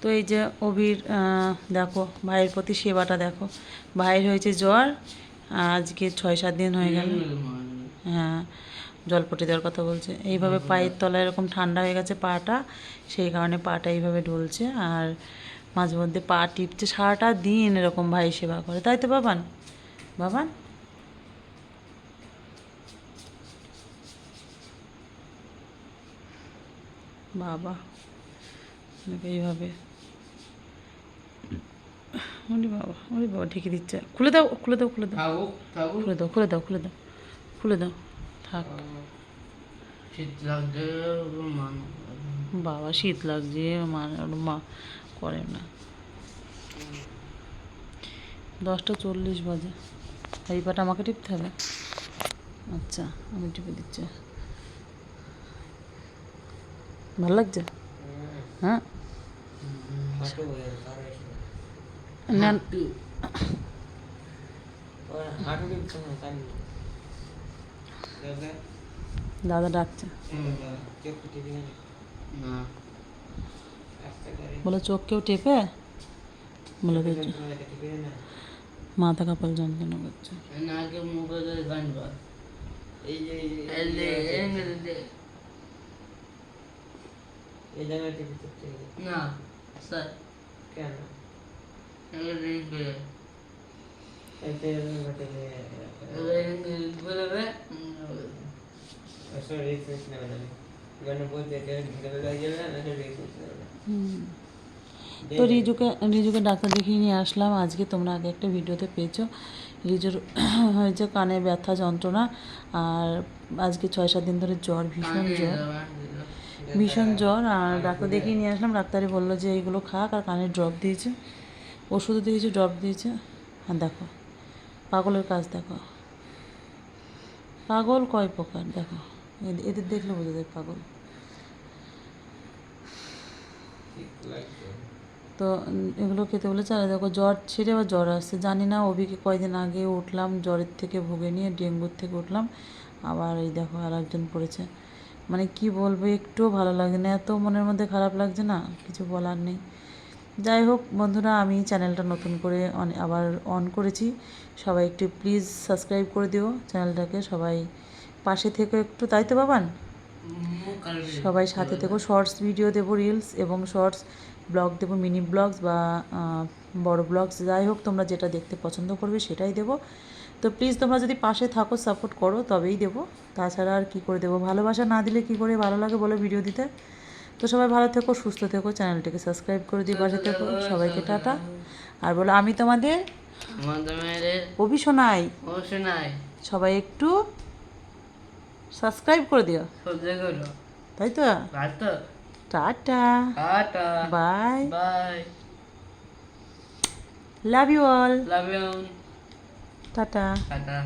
তো এই যে অভির দেখো ভাইয়ের প্রতি সেবাটা দেখো। ভাইয়ের হয়েছে জ্বর আজকে ছয় সাত দিন হয়ে গেল। হ্যাঁ জলপটি দেওয়ার কথা বলছে। এইভাবে পায়ের তলায় এরকম ঠান্ডা হয়ে গেছে পাটা সেই কারণে পাটা এইভাবে ঢলছে। আর মাঝে মধ্যে পা টিপছে। সারাটা দিন এরকম ভাই সেবা করে। তাই তো বাবান? বাবান? বাবা। ওনাকে এইভাবে? ওরে বাবা ওরে বাবা ঢেকে দিচ্ছে। খুলে দাও খুলে দাও খুলে দাও। খুলে দাও খুলে দাও খুলে দাও খুলে দাও। থাক। বাবা শীত লাগছে মা মা করে না। দশটা চল্লিশ বাজে। এই পাটা আমাকে টিপতে হবে? আচ্ছা আমি টিপে দিচ্ছি। ভালো লাগছে? হ্যাঁ? না দাদা ডাকছে না বলে চোখ কেউ টেপে বলে দিচ্ছে মাথা কাপাল যন্ত্রণা করছে নাকে মুখে ধরে গান কর এই যে এই যে এই যে এই জায়গাটা না স্যার কেন হুম। তো রিজুকে রিজুকে ডাক্তার দেখিয়ে নিয়ে আসলাম। আজকে তোমরা আগে একটা ভিডিওতে পেয়েছ। রিজুর হয়েছে কানে ব্যথা যন্ত্রণা আর আজকে ছয় সাত দিন ধরে জ্বর ভীষণ জ্বর। ভীষণ জ্বর, আর ডাক্তার দেখিয়ে নিয়ে আসলাম, ডাক্তারই বলল যে এইগুলো খাক, আর কানে ড্রপ দিয়েছে, ওষুধও দিয়েছে ড্রপ দিয়েছে। আর দেখো, পাগলের কাজ দেখো। পাগল কয় প্রকার, দেখো এদের- দেখলে বোঝা যায় পাগল। তো এগুলো খেতে বলেছে, আর দেখো, জ্বর ছেড়ে আবার জ্বর আসছে। জানি না, অভিকে কয়দিন আগে উঠলাম, জ্বরের থেকে ভুগে নিয়ে, ডেঙ্গুর থেকে উঠলাম। আবার এই দেখো আর একজন পড়েছে। মানে কি বলব, একটুও ভালো লাগে না, এত মনের মধ্যে খারাপ লাগছে না, কিছু বলার নেই। যাই হোক বন্ধুরা, আমি চ্যানেলটা নতুন করে অন- আবার অন করেছি। সবাই একটু প্লিজ সাবস্ক্রাইব করে দিও চ্যানেলটাকে, সবাই পাশে থেকে একটু, তাই তো বাবান? সবাই সাথে থেকো। শর্টস ভিডিও দেবো রিলস এবং শর্টস ব্লগ দেবো মিনি ব্লগস বা বড় ব্লগস যাই হোক তোমরা যেটা দেখতে পছন্দ করবে সেটাই দেবো। তো প্লিজ তোমরা যদি পাশে থাকো সাপোর্ট করো তবেই দেবো। তাছাড়া আর কী করে দেবো? ভালোবাসা না দিলে কী করে ভালো লাগে বলে ভিডিও দিতে? তো সবাই ভালো থেকো সুস্থ থেকো চ্যানেলটিকে সাবস্ক্রাইব করে দিই পাশে থেকো। সবাইকে টাটা। আর বলো আমি তোমাদের অভিশনাই সবাই একটু সাবস্ক্রাইব করে দিও। তাই তো? Tata. Tata. Bye. Bye. Love you all love you tata. Tata.